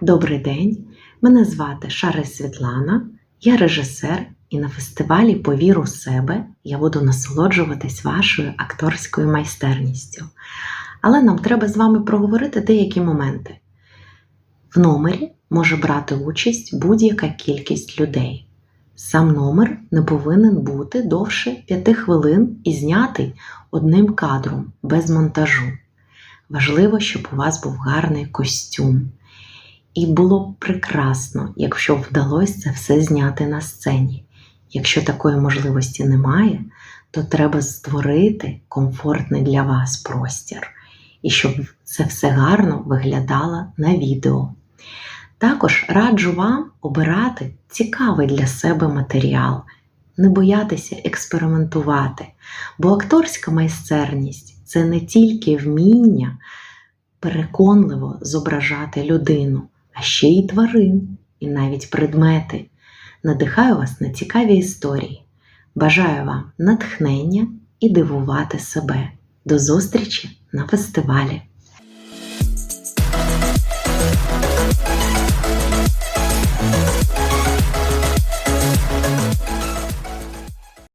Добрий день! Мене звати Шари Світлана, я режисер, і на фестивалі Повір у себе я буду насолоджуватись вашою акторською майстерністю. Але нам треба з вами проговорити деякі моменти. В номері може брати участь будь-яка кількість людей. Сам номер не повинен бути довше 5 хвилин і знятий одним кадром без монтажу. Важливо, щоб у вас був гарний костюм. І було б прекрасно, якщо вдалося це все зняти на сцені. Якщо такої можливості немає, то треба створити комфортний для вас простір, і щоб це все гарно виглядало на відео. Також раджу вам обирати цікавий для себе матеріал, не боятися експериментувати, бо акторська майстерність це не тільки вміння переконливо зображати людину, а ще й тварин, і навіть предмети. Надихаю вас на цікаві історії. Бажаю вам натхнення і дивувати себе. До зустрічі на фестивалі!